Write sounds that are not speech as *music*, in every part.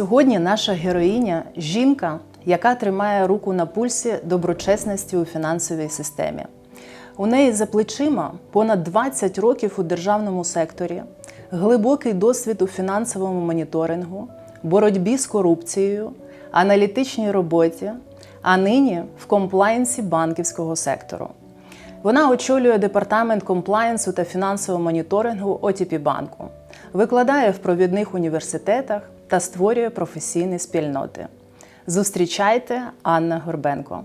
Сьогодні наша героїня жінка, яка тримає руку на пульсі доброчесності у фінансовій системі. У неї за плечима понад 20 років у державному секторі, глибокий досвід у фінансовому моніторингу, боротьбі з корупцією, аналітичній роботі, а нині в комплаєнсі банківського сектору. Вона очолює департамент комплаєнсу та фінансового моніторингу ОТП банку, викладає в провідних університетах та створює професійні спільноти. Зустрічайте Анна Горбенко.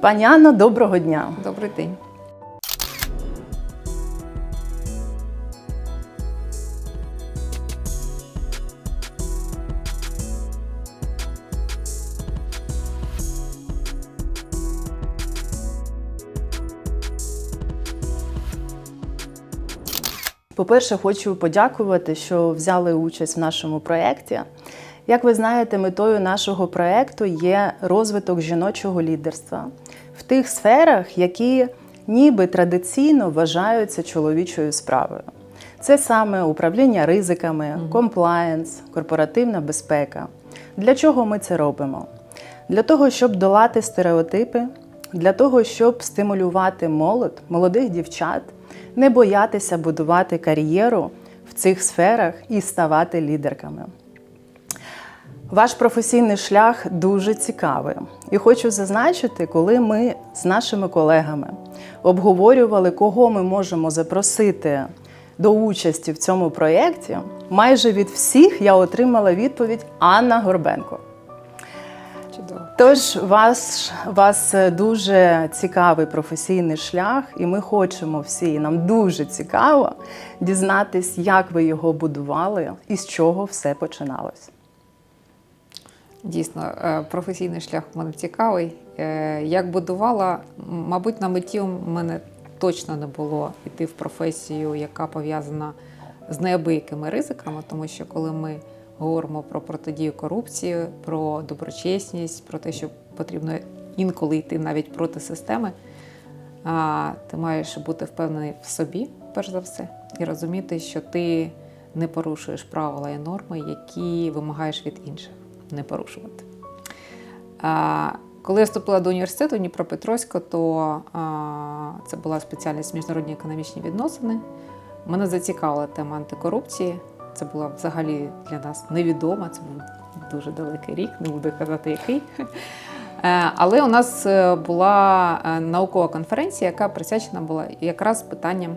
Пані Анно, доброго дня! Добрий день. По-перше, хочу подякувати, що взяли участь в нашому проєкті. Як ви знаєте, метою нашого проєкту є розвиток жіночого лідерства в тих сферах, які ніби традиційно вважаються чоловічою справою. Це саме управління ризиками, комплаєнс, корпоративна безпека. Для чого ми це робимо? Для того, щоб долати стереотипи, для того, щоб стимулювати молодь, молодих дівчат, не боятися будувати кар'єру в цих сферах і ставати лідерками. Ваш професійний шлях дуже цікавий. І хочу зазначити, коли ми з нашими колегами обговорювали, кого ми можемо запросити до участі в цьому проєкті, майже від всіх я отримала відповідь Анна Горбенко. Тож ваш, вас дуже цікавий професійний шлях, і ми хочемо всі, нам дуже цікаво дізнатись, як ви його будували і з чого все починалось. Дійсно, е, професійний шлях у мене цікавий. Е, Як будувала, мабуть, на меті у мене точно не було йти в професію, яка пов'язана з неабиякими ризиками, тому що коли ми говоримо про протидію корупції, про доброчесність, про те, що потрібно інколи йти навіть проти системи, а, ти маєш бути впевнений в собі, перш за все, і розуміти, що ти не порушуєш правила і норми, які вимагаєш від інших не порушувати. А, Коли я вступила до університету Дніпропетровська, то а, це була спеціальність міжнародні економічні відносини. Мене зацікавила тема антикорупції. Це була взагалі для нас невідома. Це був дуже далекий рік, не буду казати який. Е, Але у нас е, була е, наукова конференція, яка присвячена була якраз питанням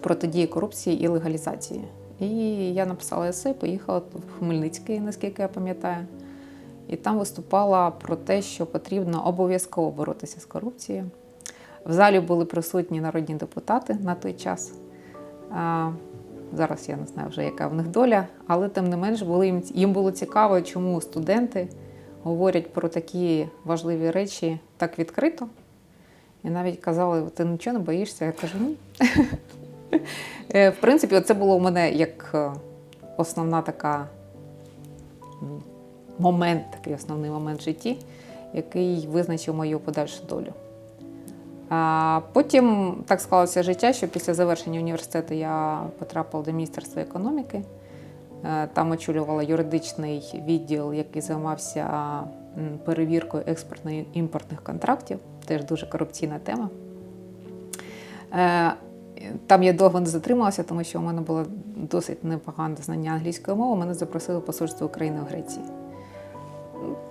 протидії корупції і легалізації. І я написала есе, поїхала в Хмельницький, наскільки я пам'ятаю. І там виступала про те, що потрібно обов'язково боротися з корупцією. В залі були присутні народні депутати на той час. Зараз я не знаю вже, яка в них доля, але тим не менш були, їм- їм було цікаво, чому студенти говорять про такі важливі речі так відкрито. І навіть казали, ти нічого не боїшся? Я кажу, ні. *laughs* Е, В принципі, це було у мене як е, основна така момент, такий основний момент в житті, який визначив мою подальшу долю. Потім так склалося життя, що після завершення університету я потрапила до Міністерства економіки. Е, Там очолювала юридичний відділ, який займався перевіркою експортно-імпортних контрактів. Теж дуже корупційна тема. Е, Там я довго не затрималася, тому що у мене було досить непогане знання англійської мови. Мене запросили посольство України в Греції.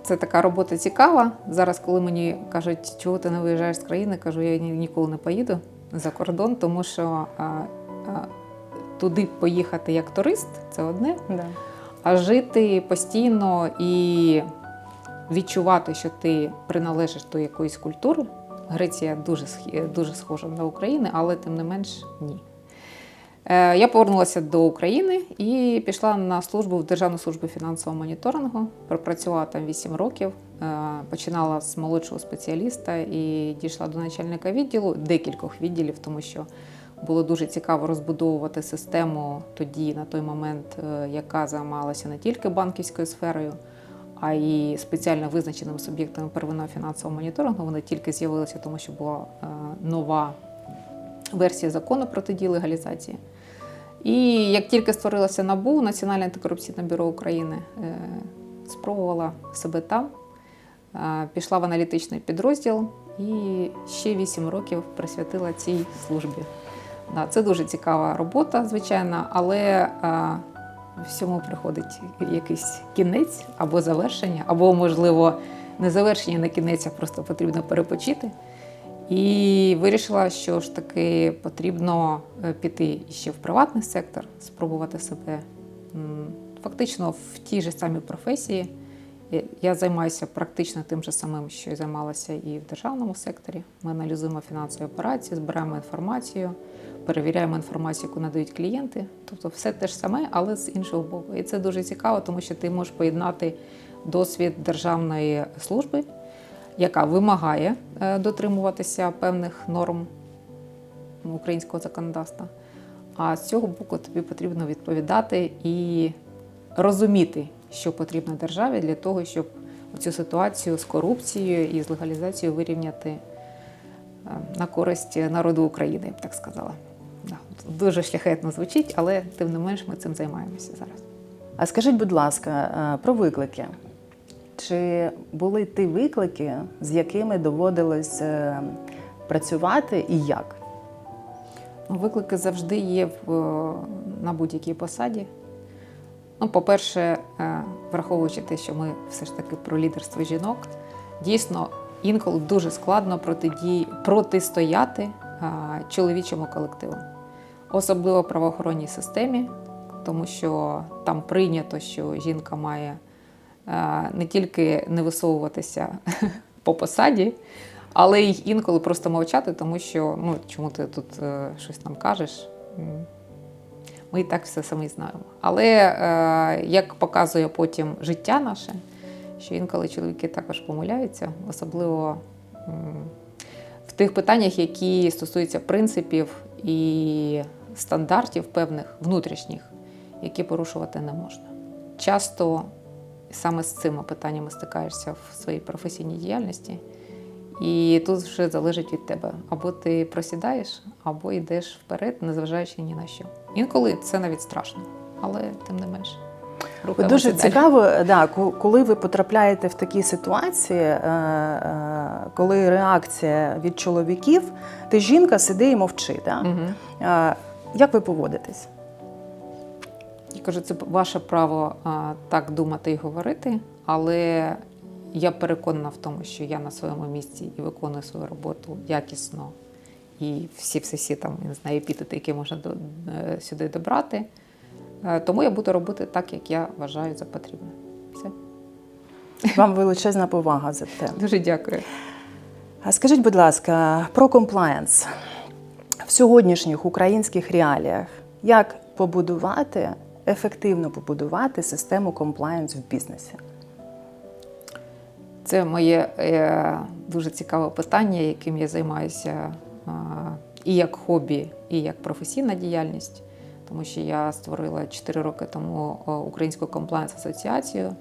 Це така робота цікава. Зараз, коли мені кажуть, чого ти не виїжджаєш з країни, кажу, я ні- ніколи не поїду за кордон, тому що а, а, туди поїхати як турист це одне, Да. а жити постійно і відчувати, що ти приналежиш до якоїсь культури. Греція дуже, дуже схожа на Україну, але тим не менш ні. Е, Я повернулася до України і пішла на службу в Державну службу фінансового моніторингу. Пропрацювала там 8 років. Е, Починала з молодшого спеціаліста і дійшла до начальника відділу, декількох відділів, тому що було дуже цікаво розбудовувати систему тоді, на той момент, е, яка займалася не тільки банківською сферою, а й спеціально визначеними суб'єктами первинного фінансового моніторингу. Вони тільки з'явилися, тому що була нова версія закону протидії легалізації. І як тільки створилося НАБУ, Національне антикорупційне бюро України, е, спробувала себе там, е, пішла в аналітичний підрозділ і ще 8 років присвятила цій службі. Це дуже цікава робота, звичайно, але е, всьому приходить якийсь кінець або завершення, або, можливо, не завершення на кінець, а просто потрібно перепочити. І вирішила, що ж таки потрібно е, піти ще в приватний сектор, спробувати себе фактично в тій же самій професії. Я- Я займаюся практично тим же самим, що і займалася і в державному секторі. Ми аналізуємо фінансові операції, збираємо інформацію, перевіряємо інформацію, яку надають клієнти. Тобто все те ж саме, але з іншого боку. І це дуже цікаво, тому що ти можеш поєднати досвід державної служби, яка вимагає е, дотримуватися певних норм українського законодавства. А з цього боку тобі потрібно відповідати і розуміти, що потрібно державі для того, щоб цю ситуацію з корупцією і з легалізацією вирівняти е, на користь народу України, я б так сказала. Дуже шляхетно звучить, але тим не менш ми цим займаємося зараз. А скажіть, будь ласка, е, про виклики. Чи були ті виклики, з якими доводилось е, працювати і як? Ну, Виклики завжди є в, е, на будь-якій посаді. Ну, по-перше, е, враховуючи те, що ми все ж таки про лідерство жінок, дійсно інколи дуже складно протидії, протистояти чоловічому колективу, особливо в правоохоронній системі, тому що там прийнято, що жінка має не тільки не висовуватися *laughs* по посаді, але й інколи просто мовчати, тому що ну чому ти тут е, щось нам кажеш? Ми і так все самі знаємо. Але е, як показує потім життя наше, що інколи чоловіки також помиляються, особливо в тих питаннях, які стосуються принципів і стандартів певних внутрішніх, які порушувати не можна. Часто саме з цими питаннями стикаєшся в своїй професійній діяльності. І тут вже залежить від тебе. Або ти просідаєш, або йдеш вперед, незважаючи ні на що. Інколи це навіть страшно, але тим не менш. От рухаємося Дуже далі. цікаво, да, коли ви потрапляєте в такі ситуації, е, е, коли реакція від чоловіків, ти жінка сиди і мовчи. Да? Е, Як ви поводитесь? Я кажу, це ваше право так думати і говорити, але я переконана в тому, що я на своєму місці і виконую свою роботу якісно. І всі всі там я не знаю, епітети, які можна до, е, сюди добрати. Е, Тому я буду робити так, як я вважаю за потрібне. Все. Вам величезна повага за те. Дуже дякую. А скажіть, будь ласка, про комплаєнс в сьогоднішніх українських реаліях. Як побудувати, ефективно побудувати систему комплаєнс в бізнесі? Це моє е, дуже цікаве питання, яким я займаюся е, і як хобі, і як професійна діяльність, тому що я створила 4 роки тому Українську комплаєнс асоціацію.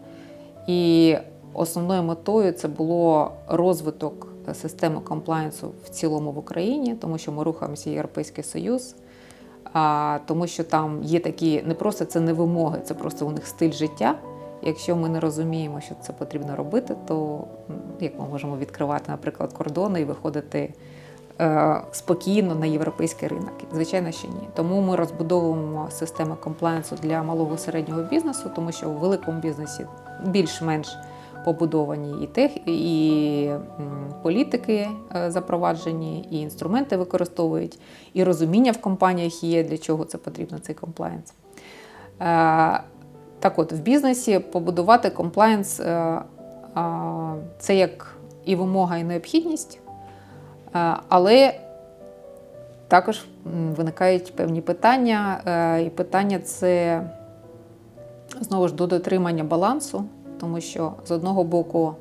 І основною метою це було розвиток системи комплаєнсу в цілому в Україні, тому що ми рухаємося Європейський Союз. Тому що там є такі не просто це не вимоги, це просто у них стиль життя. Якщо ми не розуміємо, що це потрібно робити, то як ми можемо відкривати, наприклад, кордони і виходити е, спокійно на європейський ринок? Звичайно, що ні. Тому ми розбудовуємо систему комплаєнсу для малого середнього бізнесу, тому що у великому бізнесі більш-менш побудовані і тех, і політики е, запроваджені, і інструменти використовують, і розуміння в компаніях є, для чого це потрібно, цей комплаєнс. Е, Так от, в бізнесі побудувати комплаєнс е, це як і вимога, і необхідність, але також виникають певні питання. І питання це знову ж до дотримання балансу, тому що з одного боку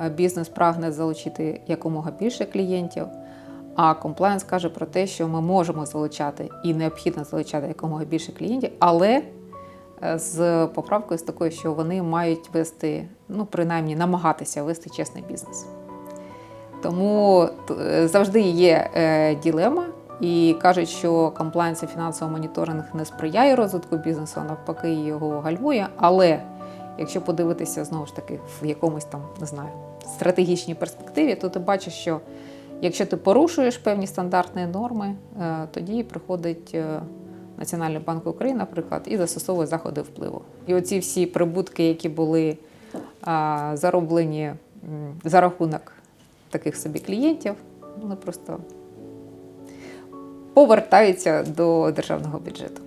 е, бізнес прагне залучити якомога більше клієнтів, а комплаєнс каже про те, що ми можемо залучати і необхідно залучати якомога більше клієнтів, але е, з поправкою з такою, що вони мають вести, ну принаймні намагатися вести чесний бізнес. Тому е, завжди є ділема, І кажуть, що комплайнс і фінансовий моніторинг не сприяє розвитку бізнесу, навпаки, його гальмує. Але якщо подивитися знову ж таки в якомусь там не знаю стратегічній перспективі, то ти бачиш, що якщо ти порушуєш певні стандартні норми, е, тоді приходить е, Національний банк України, наприклад, і застосовує заходи впливу. І оці всі прибутки, які були а, зароблені за рахунок таких собі клієнтів, вони просто повертаються до державного бюджету.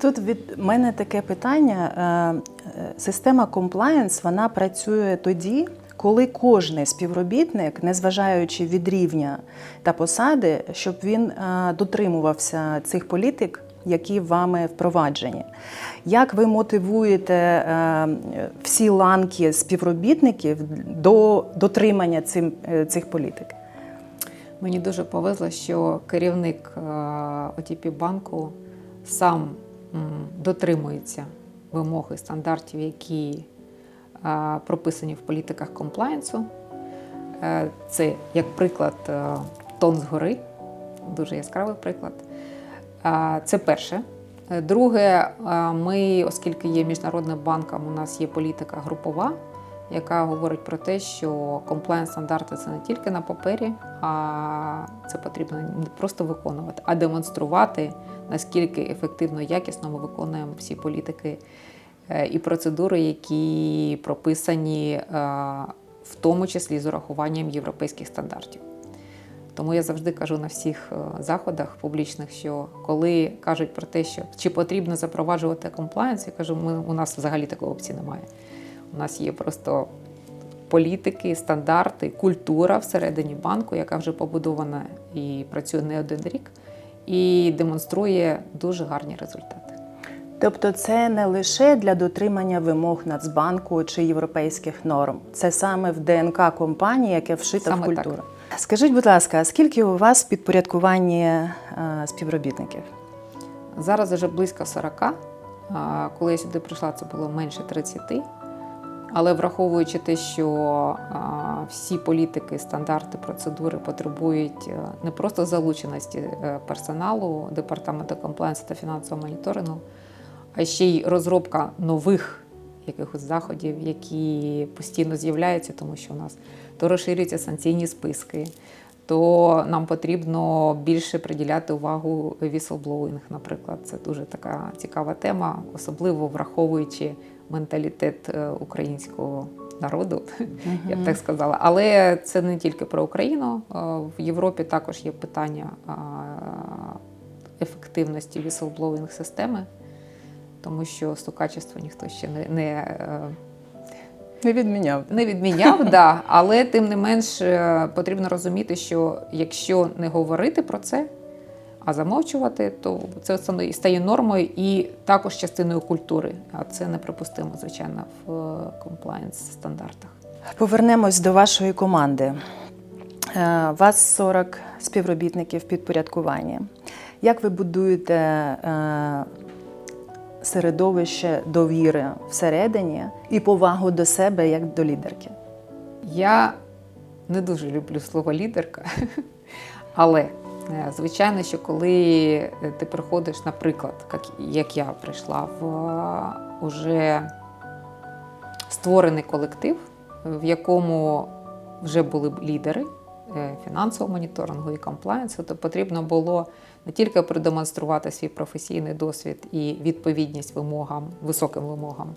Тут від мене таке питання. Е, е, Система комплаєнс вона працює тоді, коли кожний співробітник, незважаючи від рівня та посади, щоб він е, дотримувався цих політик, які вами впроваджені. Як ви мотивуєте всі ланки співробітників до дотримання цих політик? Мені дуже повезло, що керівник ОТП банку сам дотримується вимоги стандартів, які прописані в політиках комплаєнсу. Е, Це, як приклад, е, тон згори, дуже яскравий приклад. Це перше. Друге, е, ми, оскільки є міжнародним банком, у нас є політика групова, яка говорить про те, що комплаєнс стандарти це не тільки на папері, а це потрібно не просто виконувати, а демонструвати, наскільки ефективно якісно ми виконуємо всі політики е, і процедури, які прописані е, в тому числі з урахуванням європейських стандартів. Тому я завжди кажу на всіх е, заходах публічних, що коли кажуть про те, що чи потрібно запроваджувати комплаєнс, я кажу, ми, у нас взагалі такої опції немає. У нас є просто політики, стандарти, культура всередині банку, яка вже побудована і працює не один рік, і демонструє дуже гарні результати. Тобто це не лише для дотримання вимог Нацбанку чи європейських норм, це саме в ДНК компанії, яке вшито Саме в так. Скажіть, будь ласка, скільки у вас в підпорядкуванні е, співробітників? Зараз вже близько 40. Коли я сюди прийшла, це було менше 30. Але враховуючи те, що всі політики, стандарти, процедури потребують е, не просто залученості е, персоналу департаменту комплаєнсу та фінансового моніторингу, а ще й розробка нових якихось заходів, які постійно з'являються, тому що у нас то розширюються санкційні списки, то нам потрібно більше приділяти увагу whistleblowing, наприклад. Це дуже така цікава тема, особливо враховуючи менталітет е, українського народу, *laughs* я б так сказала. Але це не тільки про Україну. Е, В Європі також є питання ефективності whistleblowing системи, тому що стукачество ніхто ще не, не е, Не відміняв. не відміняв, да, але тим не менш е, потрібно розуміти, що якщо не говорити про це, а замовчувати, то це стає нормою і також частиною культури. А це неприпустимо, звичайно, в комплаєнс стандартах. Повернемось до вашої команди. Е, Вас 40 співробітників в підпорядкуванні. Як ви будуєте е, середовище довіри всередині і повагу до себе як до лідерки? Я не дуже люблю слово лідерка, *laughs* але е, звичайно, що коли ти приходиш, наприклад, як, я прийшла в е, уже створений колектив, в якому вже були лідери е, фінансового моніторингу і комплаєнсу, то потрібно було не тільки продемонструвати свій професійний досвід і відповідність вимогам, високим вимогам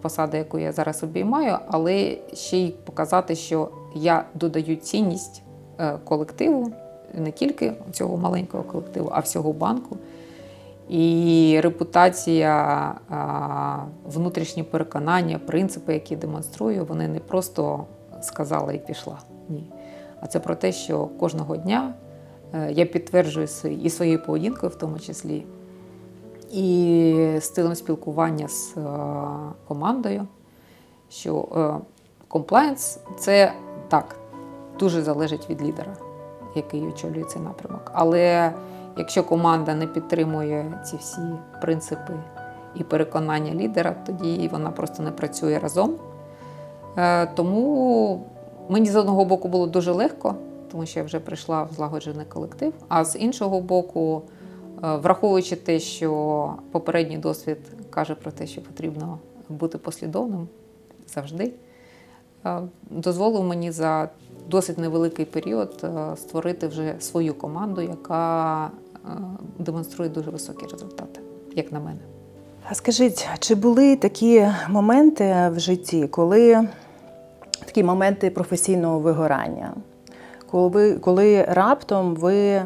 посади, яку я зараз обіймаю, але ще й показати, що я додаю цінність е, колективу, не тільки цього маленького колективу, а всього банку. І репутація, внутрішні переконання, принципи, які демонструю, вони не просто сказала і пішла. Ні. А це про те, що кожного дня я підтверджую і своєю поведінкою, в тому числі, і стилем спілкування з е, командою, що комплаєнс це так, дуже залежить від лідера, який очолює цей напрямок. Але якщо команда не підтримує ці всі принципи і переконання лідера, тоді вона просто не працює разом. Е, Тому мені з одного боку було дуже легко, тому що я вже прийшла в злагоджений колектив. А з іншого боку, е, враховуючи те, що попередній досвід каже про те, що потрібно бути послідовним завжди, е, дозволив мені за досить невеликий період е, створити вже свою команду, яка демонструє дуже високі результати, як на мене. А скажіть, чи були такі моменти в житті, коли такі моменти професійного вигорання, коли, ви, коли раптом ви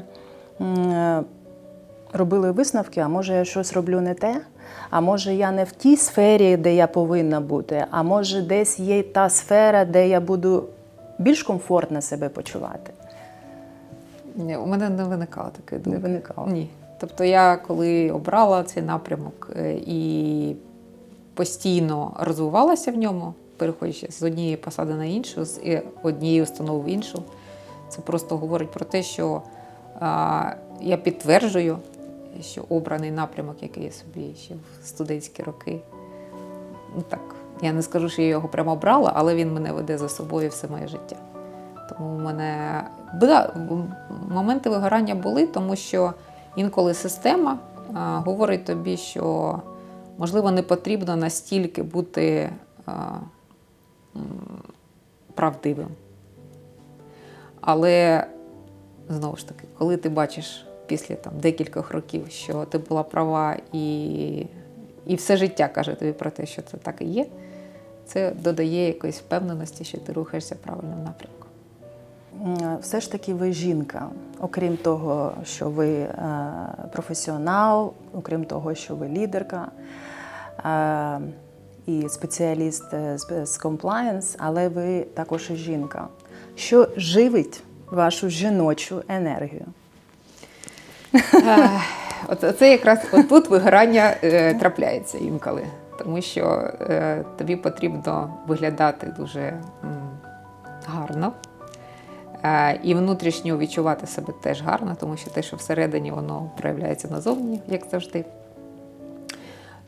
робили висновки, а може я щось роблю не те, а може я не в тій сфері, де я повинна бути, а може десь є та сфера, де я буду більш комфортно себе почувати? Ні, у мене не виникало такої Не виникало. Ні. Тобто я коли обрала цей напрямок е, і постійно розвивалася в ньому, переходячи з однієї посади на іншу, з е, однієї установи в іншу, це просто говорить про те, що я підтверджую, що обраний напрямок, який я собі ще в студентські роки, ну так, я не скажу, що я його прямо обрала, але він мене веде за собою все моє життя. Тому в мене да, моменти вигорання були, тому що інколи система а, говорить тобі, що можливо не потрібно настільки бути а, правдивим. Але знову ж таки, коли ти бачиш після там, декількох років, що ти була права і, і все життя каже тобі про те, що це так і є, це додає якоїсь впевненості, що ти рухаєшся правильним напрямком. М, Все ж таки ви жінка, окрім того, що ви е, професіонал, окрім того, що ви лідерка е, і спеціаліст е, з, compliance, але ви також і жінка. Що живить вашу жіночу енергію? От це якраз тут вигорання е, трапляється інколи, тому що е, тобі потрібно виглядати дуже гарно. Е, і внутрішньо відчувати себе теж гарно, тому що те, що всередині, воно проявляється назовні, як завжди.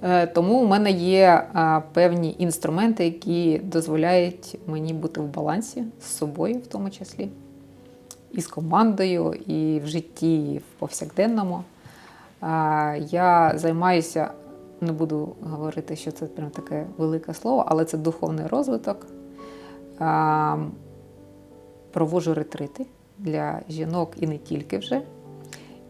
Е, Тому у мене є е, певні інструменти, які дозволяють мені бути в балансі з собою, в тому числі, і з командою, і в житті, в повсякденному. Е, Я займаюся, не буду говорити, що це прям таке велике слово, але це духовний розвиток. Проводжу ретрити для жінок і не тільки вже,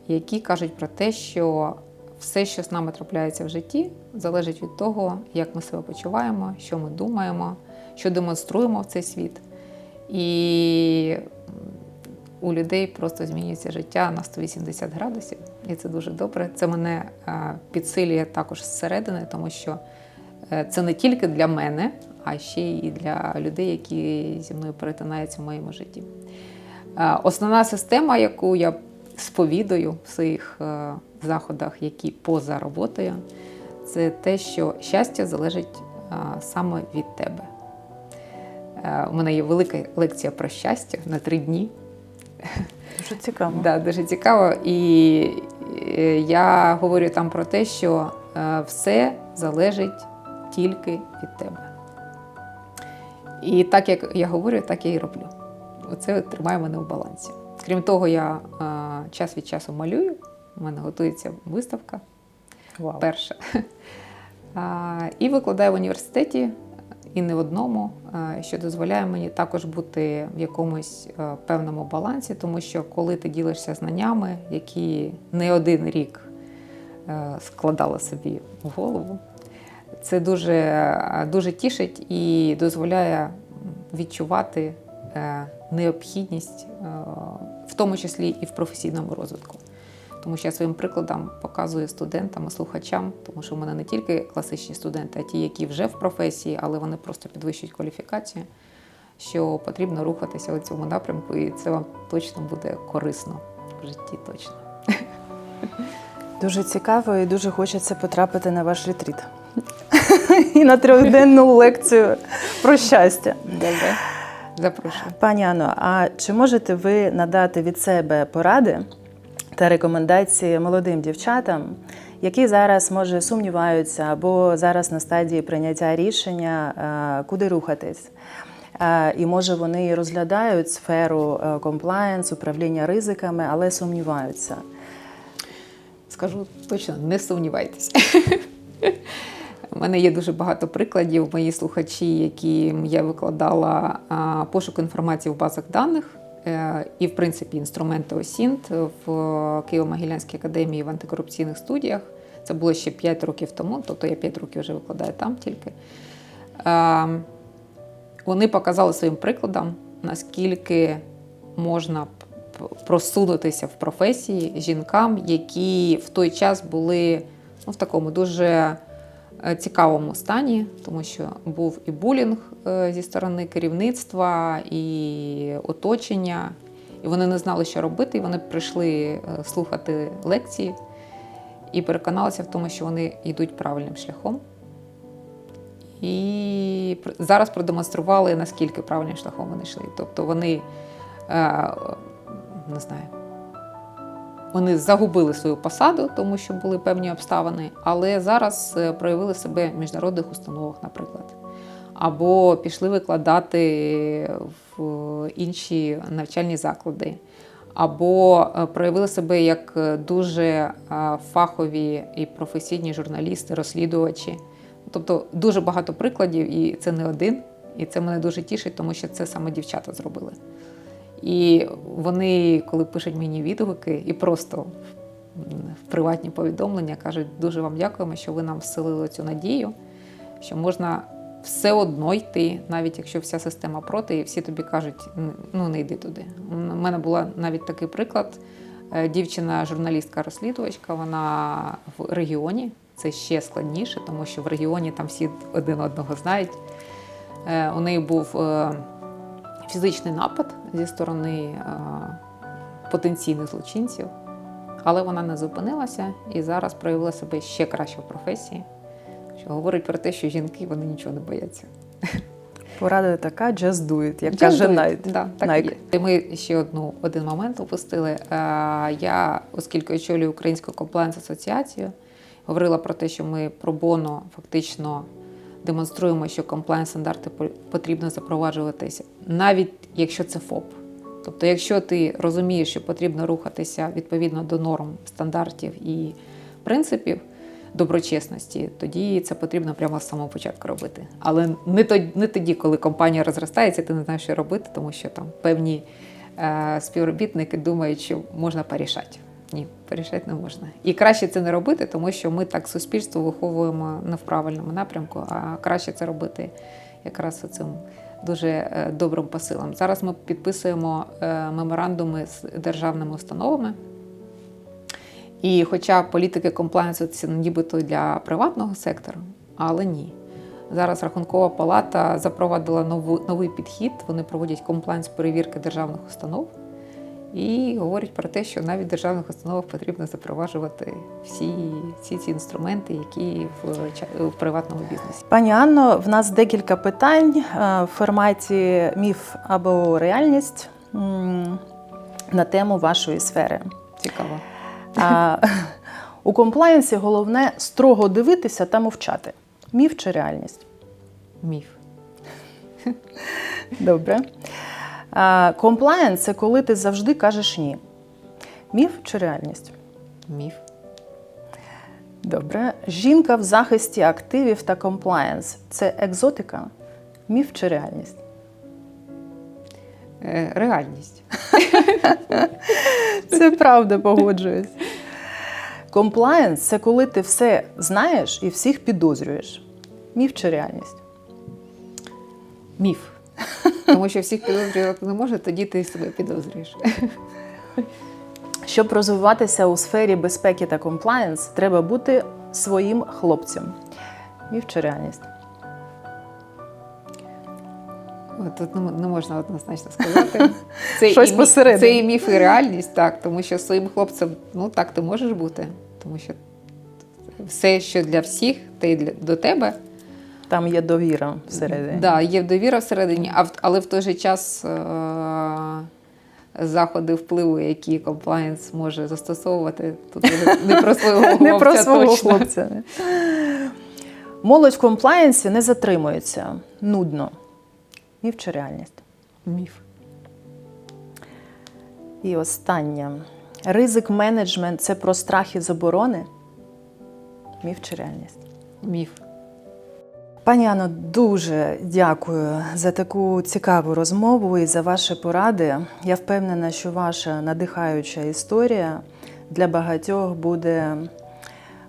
які кажуть про те, що все, що з нами трапляється в житті, залежить від того, як ми себе почуваємо, що ми думаємо, що демонструємо в цей світ. І у людей просто змінюється життя на 180 градусів, і це дуже добре. Це мене е, підсилює також зсередини, тому що е, це не тільки для мене, а ще й для людей, які зі мною перетинаються в моєму житті. Е, Основна система, яку я сповідую в своїх е, заходах, які поза роботою, це те, що щастя залежить е, саме від тебе. Е, У мене є велика лекція про щастя на три дні. Дуже цікаво. Да, дуже цікаво. І я говорю там про те, що все залежить тільки від тебе. І так як я говорю, так я і роблю. Оце тримає мене в балансі. Крім того, я е, час від часу малюю. У мене готується виставка Вау. перша. *laughs* А, І викладаю в університеті, і не в одному, а, що дозволяє мені також бути в якомусь е, певному балансі, тому що коли ти ділишся знаннями, які не один рік е, складала собі в голову, це дуже, е, дуже тішить і дозволяє відчувати е, необхідність, е, в тому числі і в професійному розвитку. Тому що я своїм прикладом показую студентам і слухачам, тому що в мене не тільки класичні студенти, а ті, які вже в професії, але вони просто підвищують кваліфікацію, що потрібно рухатися у цьому напрямку, і це вам точно буде корисно в житті точно. Дуже цікаво і дуже хочеться потрапити на ваш ретріт. *laughs* І на трьохденну лекцію про щастя. Добре. Запрошую. Пані Анно, а чи можете ви надати від себе поради та рекомендації молодим дівчатам, які зараз може сумніваються або зараз на стадії прийняття рішення, е, куди рухатись? Е, І може вони розглядають сферу комплаєнс, управління ризиками, але сумніваються. Скажу точно, не сумнівайтеся. У мене є дуже багато прикладів. Мої слухачі, яким я викладала пошук інформації в базах даних е, і, в принципі, інструменти ОСІНТ в Києво-Могилянській академії в антикорупційних студіях. Це було ще 5 років тому, тобто я 5 років вже викладаю там тільки. Е, Вони показали своїм прикладом, наскільки можна просунутися в професії жінкам, які в той час були ну, в такому дуже цікавому стані, тому що був і булінг е, зі сторони керівництва, і оточення, і вони не знали, що робити. І вони прийшли е, слухати лекції і переконалися в тому, що вони йдуть правильним шляхом. І зараз продемонстрували, наскільки правильним шляхом вони йшли. Тобто вони е, не знаю, вони загубили свою посаду, тому що були певні обставини, але зараз е, проявили себе в міжнародних установах, наприклад. Або пішли викладати в інші навчальні заклади, або е, проявили себе як е, дуже фахові і професійні журналісти, розслідувачі. Тобто дуже багато прикладів, і це не один. І це мене дуже тішить, тому що це саме дівчата зробили. І вони, коли пишуть мені відгуки і просто в приватні повідомлення, кажуть, дуже вам дякуємо, що ви нам вселили цю надію, що можна все одно йти, навіть якщо вся система проти, і всі тобі кажуть, ну не йди туди. У мене була навіть такий приклад. Е, Дівчина, журналістка-розслідувачка, вона в регіоні. Це ще складніше, тому що в регіоні там всі один одного знають. Е, У неї був е, фізичний напад зі сторони е, потенційних злочинців, але вона не зупинилася і зараз проявила себе ще краще в професії, що говорить про те, що жінки вони нічого не бояться. Порада така, just do it, як каже. Найт. Да, так Nike. І Ми ще одну один момент упустили. Е, Я, оскільки очолюю Українську комплаєнс асоціацію, говорила про те, що ми пробоно фактично демонструємо, що комплаєнс стандарти по- потрібно запроваджуватися, навіть якщо це ФОП. Тобто, якщо ти розумієш, що потрібно рухатися відповідно до норм, стандартів і принципів доброчесності, тоді це потрібно прямо з самого початку робити. Але не тоді, не тоді, коли компанія розростається, ти не знаєш, що робити, тому що там певні е, співробітники думають, що можна порішати. Ні, порішати не можна. І краще це не робити, тому що ми так суспільство виховуємо не в правильному напрямку, а краще це робити якраз цим дуже е, добрим посилом. Зараз ми підписуємо е, меморандуми з державними установами. І хоча політики комплаєнсу це нібито для приватного сектору, але ні. Зараз Рахункова палата запровадила нову, новий підхід. Вони проводять комплаєнс перевірки державних установ і говорять про те, що навіть в державних установах потрібно запроваджувати всі, всі ці інструменти, які в, в приватному бізнесі. Пані Анно, в нас декілька питань е, в форматі міф або реальність на тему вашої сфери. Цікаво. А, у комплаєнсі головне строго дивитися та мовчати. Міф чи реальність? Міф. Добре. Комплаєнс це коли ти завжди кажеш ні. Міф чи реальність? Міф. Добре. Жінка в захисті активів та комплаєнс це екзотика? Міф чи реальність? Е, реальність. *laughs* Це правда, погоджуюсь. Комплаєнс це коли ти все знаєш і всіх підозрюєш. Міф чи реальність? Міф. Тому що всіх підозрювати не може, тоді ти себе підозрюєш. Щоб розвиватися у сфері безпеки та комплаєнс, треба бути своїм хлопцем. Міф чи реальність? Тут не можна однозначно сказати. *laughs* Це Щось і, мі- посередині. Це і міф, і реальність, так. Тому що своїм хлопцем, ну так, ти можеш бути. Тому що все, що для всіх, те й для, до тебе. Там є довіра всередині. Да, є довіра всередині, а в- але в той же час е- заходи впливу, які комплаєнс може застосовувати, тут не про свого *laughs* хлопця Не про свого хлопця. Молодь в комплаєнсі не затримується. Нудно. Міф чи реальність? Міф. І останнє. Ризик менеджмент це про страх і заборони? Міф чи реальність? Міф. Пані Анно, дуже дякую за таку цікаву розмову і за ваші поради. Я впевнена, що ваша надихаюча історія для багатьох буде,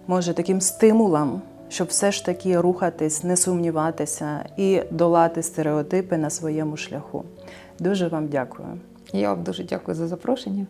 може, таким стимулом, щоб все ж таки рухатись, не сумніватися і долати стереотипи на своєму шляху. Дуже вам дякую. Я вам дуже дякую за запрошення.